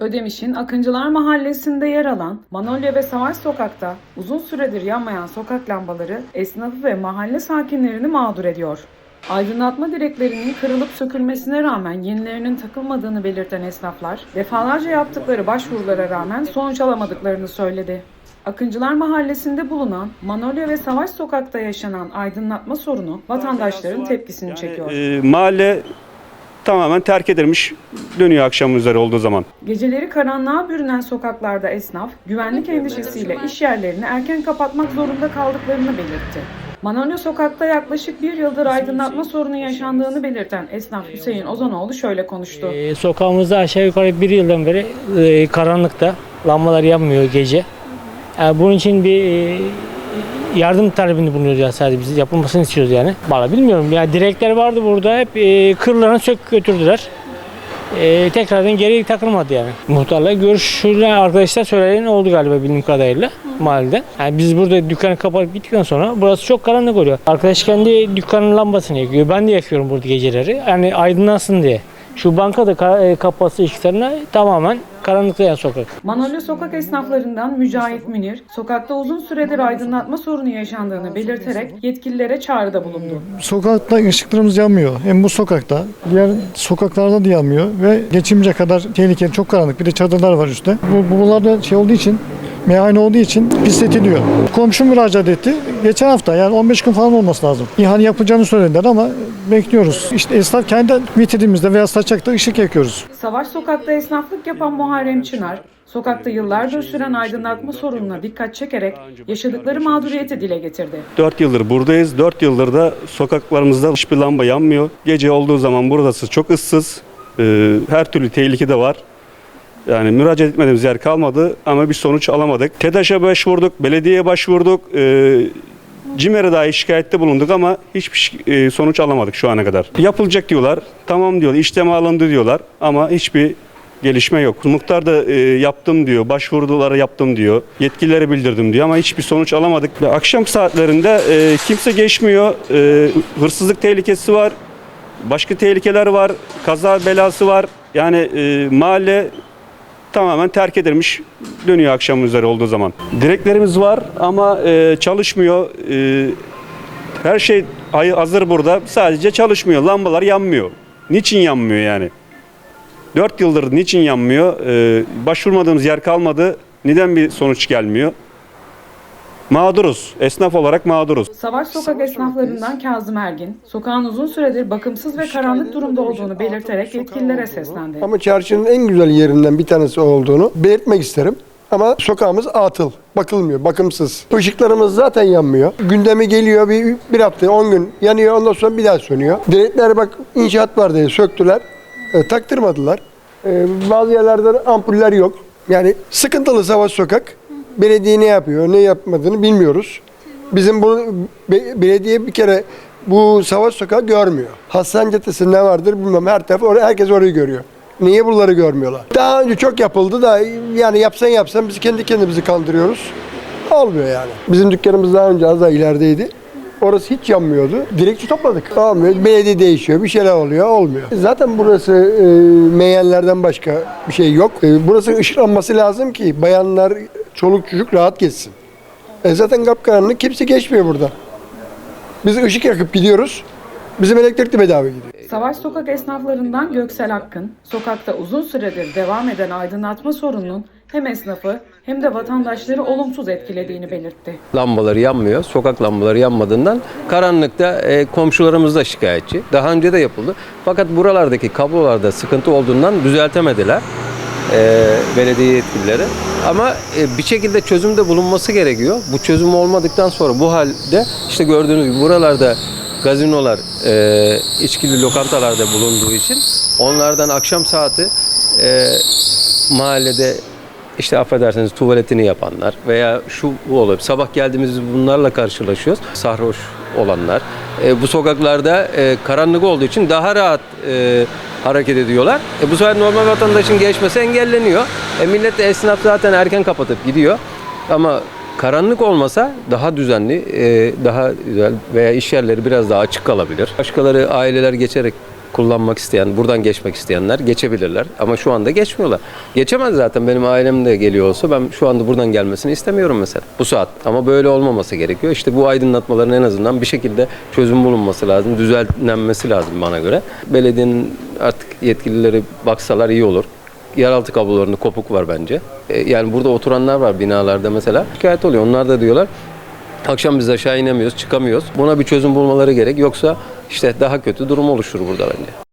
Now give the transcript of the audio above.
Ödemiş'in Akıncılar Mahallesi'nde yer alan Manolya ve Savaş Sokak'ta uzun süredir yanmayan sokak lambaları esnafı ve mahalle sakinlerini mağdur ediyor. Aydınlatma direklerinin kırılıp sökülmesine rağmen yenilerinin takılmadığını belirten esnaflar, defalarca yaptıkları başvurulara rağmen sonuç alamadıklarını söyledi. Akıncılar Mahallesi'nde bulunan Manolya ve Savaş Sokak'ta yaşanan aydınlatma sorunu vatandaşların tepkisini çekiyor. E, mahalle tamamen terk edilmiş dönüyor akşam üzeri olduğu zaman. Geceleri karanlığa bürünen sokaklarda esnaf, güvenlik endişesiyle iş yerlerini erken kapatmak zorunda kaldıklarını belirtti. Manolya sokakta yaklaşık bir yıldır aydınlatma sorunu yaşandığını belirten esnaf Hüseyin Ozanoğlu şöyle konuştu. Ee, sokağımızda aşağı yukarı bir yıldan beri e, karanlıkta lambalar yanmıyor gece. Yani bunun için bir e, yardım talebinde bulunuyoruz ya sadece biz yapılmasını istiyoruz yani. Valla bilmiyorum ya direkler vardı burada hep e, kırlarını sök götürdüler. E, tekrardan geri takılmadı yani. Muhtarla görüşülen arkadaşlar söyleyen oldu galiba bildiğim kadarıyla mahalleden. Yani biz burada dükkanı kapatıp gittikten sonra burası çok karanlık oluyor. Arkadaş kendi dükkanın lambasını yakıyor. Ben de yakıyorum burada geceleri. Yani aydınlansın diye. Şu banka da ka- e, kapatsa ışıklarına tamamen karanlıklayan sokak. Manolya sokak esnaflarından Mücahit Münir, sokakta uzun süredir aydınlatma sorunu yaşandığını belirterek yetkililere çağrıda bulundu. Sokakta ışıklarımız yanmıyor. Hem bu sokakta, diğer sokaklarda da yanmıyor ve geçimce kadar tehlikeli, çok karanlık. Bir de çadırlar var üstte. Bu, buralarda şey olduğu için, meyhane olduğu için pisletiliyor. Komşum müracaat etti. Geçen hafta yani 15 gün falan olması lazım. İhale yapacağını söylediler ama bekliyoruz. İşte esnaf kendi vitrinimizde veya saçakta ışık yakıyoruz. Savaş sokakta esnaflık yapan Muharrem Çınar, sokakta yıllardır süren aydınlatma sorununa dikkat çekerek yaşadıkları mağduriyeti dile getirdi. 4 yıldır buradayız. 4 yıldır da sokaklarımızda hiçbir lamba yanmıyor. Gece olduğu zaman burası çok ıssız. Ee, her türlü tehlike de var. Yani müracaat etmediğimiz yer kalmadı ama bir sonuç alamadık. TEDAŞ'a başvurduk, belediyeye başvurduk. E, CİMER'e dahi şikayette bulunduk ama hiçbir e, sonuç alamadık şu ana kadar. Yapılacak diyorlar, tamam diyorlar, işleme alındı diyorlar ama hiçbir gelişme yok. Muhtar da e, yaptım diyor, başvuruları yaptım diyor, yetkililere bildirdim diyor ama hiçbir sonuç alamadık. Akşam saatlerinde e, kimse geçmiyor, e, hırsızlık tehlikesi var, başka tehlikeler var, kaza belası var. Yani e, mahalle tamamen terk edilmiş dönüyor akşam üzeri olduğu zaman. Direklerimiz var ama e, çalışmıyor. E, her şey hazır burada. Sadece çalışmıyor. Lambalar yanmıyor. Niçin yanmıyor yani? 4 yıldır niçin yanmıyor? E, başvurmadığımız yer kalmadı. Neden bir sonuç gelmiyor? Mağduruz. Esnaf olarak mağduruz. Savaş sokak esnaflarından Kazım Ergin, sokağın uzun süredir bakımsız ve karanlık durumda olduğunu belirterek yetkililere seslendi. Ama çarşının en güzel yerinden bir tanesi olduğunu belirtmek isterim. Ama sokağımız atıl, bakılmıyor, bakımsız. Işıklarımız zaten yanmıyor. Gündemi geliyor bir, bir hafta, 10 gün yanıyor, ondan sonra bir daha sönüyor. Direkler bak inşaat var diye söktüler, e, taktırmadılar. E, bazı yerlerde ampuller yok. Yani sıkıntılı Savaş Sokak. Belediye ne yapıyor, ne yapmadığını bilmiyoruz. Bizim bu be- belediye bir kere bu Savaş Sokağı görmüyor. Hasan Caddesi ne vardır bilmem her taraf oraya, herkes orayı görüyor. Niye buraları görmüyorlar? Daha önce çok yapıldı da yani yapsan yapsan biz kendi kendimizi kandırıyoruz. Olmuyor yani. Bizim dükkanımız daha önce az daha ilerideydi. Orası hiç yanmıyordu. Direkçi topladık. Olmuyor. Belediye değişiyor. Bir şeyler oluyor. Olmuyor. Zaten burası e, meyenlerden başka bir şey yok. E, burası ışıklanması lazım ki bayanlar, çoluk çocuk rahat geçsin. E zaten kapkaranlık kimse geçmiyor burada. Biz ışık yakıp gidiyoruz. Bizim elektrikli bedava gidiyor. Savaş sokak esnaflarından Göksel Akkın, sokakta uzun süredir devam eden aydınlatma sorununun hem esnafı hem de vatandaşları olumsuz etkilediğini belirtti. lambaları yanmıyor. Sokak lambaları yanmadığından karanlıkta e, komşularımız da şikayetçi. Daha önce de yapıldı. Fakat buralardaki kablolarda sıkıntı olduğundan düzeltemediler e, belediye yetkilileri. Ama e, bir şekilde çözümde bulunması gerekiyor. Bu çözüm olmadıktan sonra bu halde işte gördüğünüz gibi buralarda gazinolar, e, içkili lokantalarda bulunduğu için onlardan akşam saati e, mahallede işte affedersiniz tuvaletini yapanlar veya şu bu olup sabah geldiğimizde bunlarla karşılaşıyoruz. Sarhoş olanlar. E, bu sokaklarda e, karanlık olduğu için daha rahat e, hareket ediyorlar. E, bu sefer normal vatandaşın geçmesi engelleniyor. E, millet de esnaf zaten erken kapatıp gidiyor. Ama karanlık olmasa daha düzenli, e, daha güzel veya iş yerleri biraz daha açık kalabilir. Başkaları aileler geçerek kullanmak isteyen, buradan geçmek isteyenler geçebilirler. Ama şu anda geçmiyorlar. Geçemez zaten benim ailem de geliyor olsa ben şu anda buradan gelmesini istemiyorum mesela. Bu saat. Ama böyle olmaması gerekiyor. İşte bu aydınlatmaların en azından bir şekilde çözüm bulunması lazım. Düzenlenmesi lazım bana göre. Belediyenin artık yetkilileri baksalar iyi olur. Yeraltı kablolarında kopuk var bence. E, Yani burada oturanlar var binalarda mesela. Şikayet oluyor. Onlar da diyorlar Akşam biz aşağı inemiyoruz, çıkamıyoruz. Buna bir çözüm bulmaları gerek. Yoksa işte daha kötü durum oluşur burada bence.